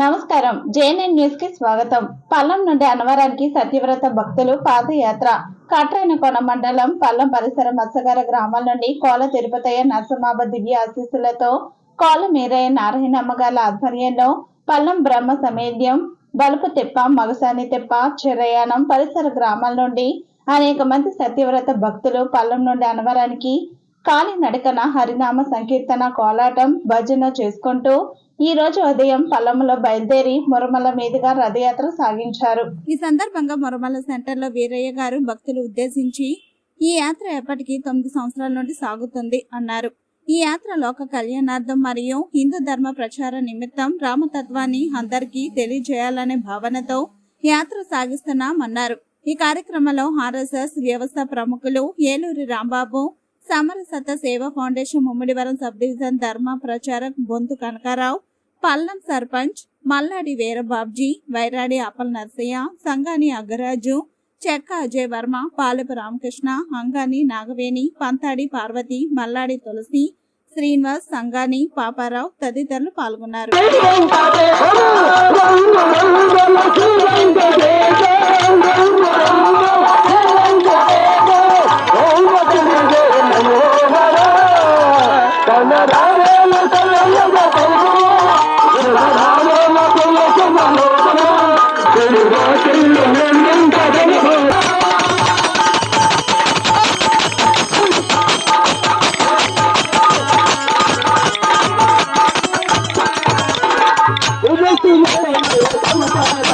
నమస్కారం. జేఎన్ఎన్ న్యూస్కి స్వాగతం. పల్లం నుండి అనవరానికి సత్యవ్రత భక్తులు పాదయాత్ర. కాట్రాయనకొండ మండలం పల్లం పరిసర మత్స్యకార గ్రామాల నుండి కోల తిరుపతయ్య నరసింహాబ దివ్య ఆశీస్సులతో కోల మీరయ్య నారాయణమ్మ గారి ఆధ్వర్యంలో పల్లం బ్రహ్మ సమేద్యం బలుపు తెప్ప మగసాని తెప్ప చెరయానం పరిసర గ్రామాల నుండి అనేక మంది సత్యవ్రత భక్తులు పల్లం నుండి అనవరానికి కాలి నడకన హరినామ సంకీర్తన కోలాటం భజన చేసుకుంటూ ఈ రోజు ఉదయం పల్లములో బయలుదేరి మురమల మీదుగా రథయాత్ర సాగించారు. ఈ సందర్భంగా మురమల సెంటర్లో వీరయ్య గారు భక్తులు ఉద్దేశించి ఈ యాత్ర ఎప్పటికీ తొమ్మిది సంవత్సరాల నుండి సాగుతుంది అన్నారు. ఈ యాత్ర లోక కళ్యాణార్థం మరియు హిందూ ధర్మ ప్రచార నిమిత్తం రామతత్వాన్ని అందరికీ తెలియజేయాలనే భావనతో యాత్ర సాగిస్తున్నామన్నారు. ఈ కార్యక్రమంలో ఆర్ఎస్ఎస్ వ్యవస్థ ప్రముఖులు ఏలూరి రాంబాబు సమరసత సేవా ఫౌండేషన్ ముమ్మిడివరం సబ్ డివిజన్ ధర్మ ప్రచారక్ బొంతు కనకారావు పల్లం సర్పంచ్ మల్లాడి వీరబాబ్జీ వైరాడి అప్పల్ నర్సయ్య సంగాని అగ్గరాజు చెక్క అజయ్ వర్మ పాలపు రామకృష్ణ అంగాని నాగవేణి పంతాడి పార్వతి మల్లాడి తులసి శ్రీనివాస్ సంగాని పాపారావు తదితరులు పాల్గొన్నారు జై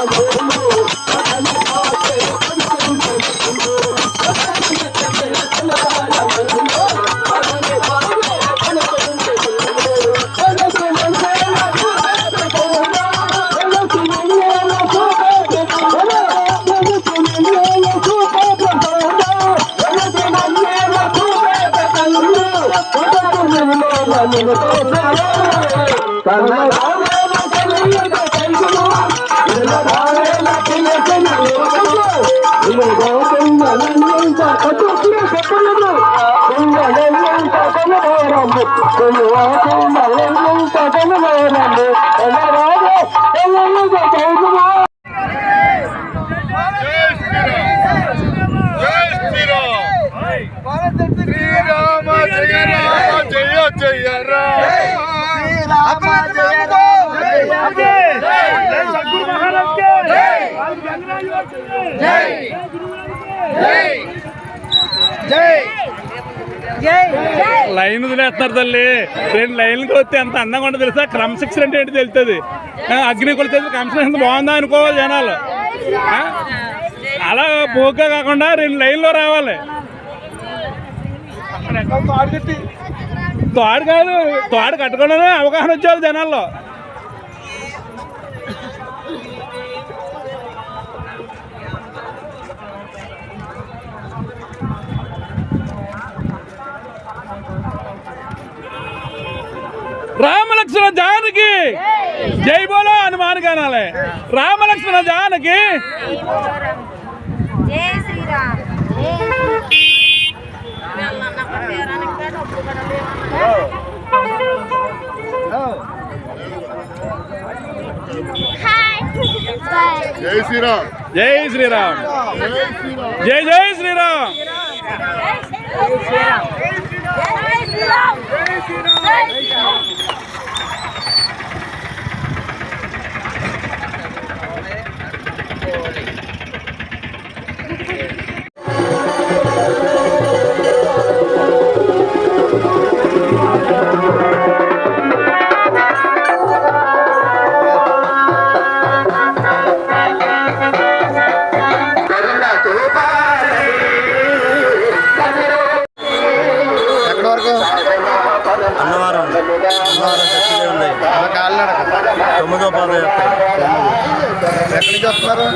శ్రీరామ్ శ్రీరామ జయ రామ జయ జయ రామ లైన్ వదిలేస్తున్నారు తల్లి. రెండు లైన్లకి వస్తే ఎంత అందంగా ఉంటుంది తెలుసా? క్రమశిక్షణ అంటే ఏంటి తెలుస్తుంది. ఆ, అగ్ని కొలితే క్రమశిక్షణ బాగుందా అనుకోవాలి జనాలు. అలా పోగ్గా కాకుండా రెండు లైన్లో రావాలి. తోడు కాదు తోడు కట్టకుండానే అవగాహన వచ్చేవాళ్ళు జనాల్లో రామలక్ష్మణ జానకి జై బోలో హనుమాన్ గానాలే. రామలక్ష్మణ జానకి. జై శ్రీరామ్. జై శ్రీరామ్. జై శ్రీరామ్. జై జై శ్రీరామ్. ఎక్కడి వరకు అన్నవరం. అన్నవరం చర్చిలే ఉన్నాయి. కాలినడక. తొమ్మిదో పాదయాత్ర. ఎక్కడి నుంచి వస్తున్నారు?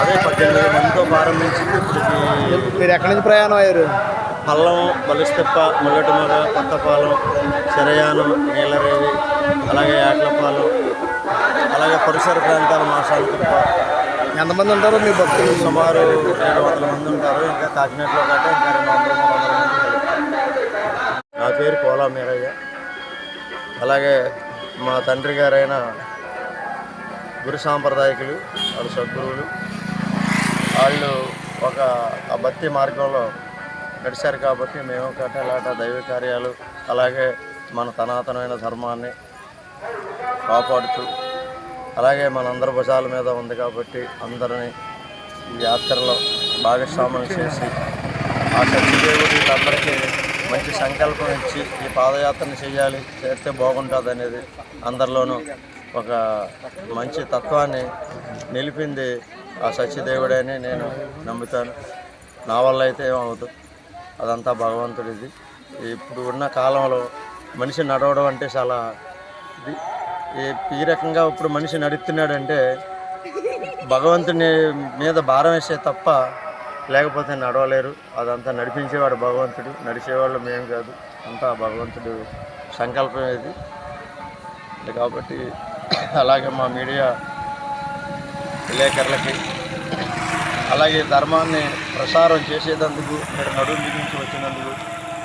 అదే పద్దెనిమిది మందితో ప్రారంభించింది ఇప్పటికి మీరు ఎక్కడి నుంచి ప్రయాణం అయ్యారు? పల్లం బలిస్తెప్ప ముల్లటిమగ కొత్తపాలెం శరయానం నీలరేవి అలాగే యాట్లపాలెం అలాగే పరిసర ప్రాంతాల మాసాలతిప్ప ఎంతమంది ఉంటారు మీ భక్తులు? సుమారు ఏడు వందల మంది ఉంటారు. ఇంకా కాకినాడలో కాక ఇంకా రెండు వందల మూడు వందల మంది. నా పేరు కోలా మీరయ్య. అలాగే మా తండ్రి గారైన గురు సాంప్రదాయకులు వాళ్ళు సద్గురువులు. వాళ్ళు ఒక ఆ భక్తి మార్గంలో నడిచారు కాబట్టి మేము కట్టలాట దైవ కార్యాలు అలాగే మన సనాతనమైన ధర్మాన్ని కాపాడుతూ అలాగే మనందరి భుజాల మీద ఉంది కాబట్టి అందరినీ ఈ యాత్రలో భాగస్వాములు చేసి ఆ సత్యదేవుడి అందరికీ మంచి సంకల్పం ఇచ్చి ఈ పాదయాత్రను చేయాలి చేస్తే బాగుంటుంది అనేది అందరిలోనూ ఒక మంచి తత్వాన్ని నిలిపింది ఆ సత్యదేవుడని నేను నమ్ముతాను. నా వల్ల అయితే ఏమవుతుంది అదంతా భగవంతుడిది. ఇప్పుడు ఉన్న కాలంలో మనిషి నడవడం అంటే చాలా ఇది. ఈ- రకంగా ఇప్పుడు మనిషి నడుస్తున్నాడంటే భగవంతుని మీద భారం వేసే తప్ప లేకపోతే నడవలేరు. అదంతా నడిపించేవాడు భగవంతుడు నడిచేవాళ్ళు మేము కాదు. అంతా భగవంతుడు సంకల్పం ఇది ఇది. కాబట్టి అలాగే మా మీడియా విలేకరులకి అలాగే ధర్మాన్ని ప్రసారం చేసేటందుకు మీరు నడుము బిగించి వచ్చినందుకు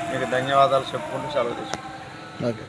మీకు ధన్యవాదాలు చెప్పుకుంటూ సెలవు తీసుకుంటాను ఓకే.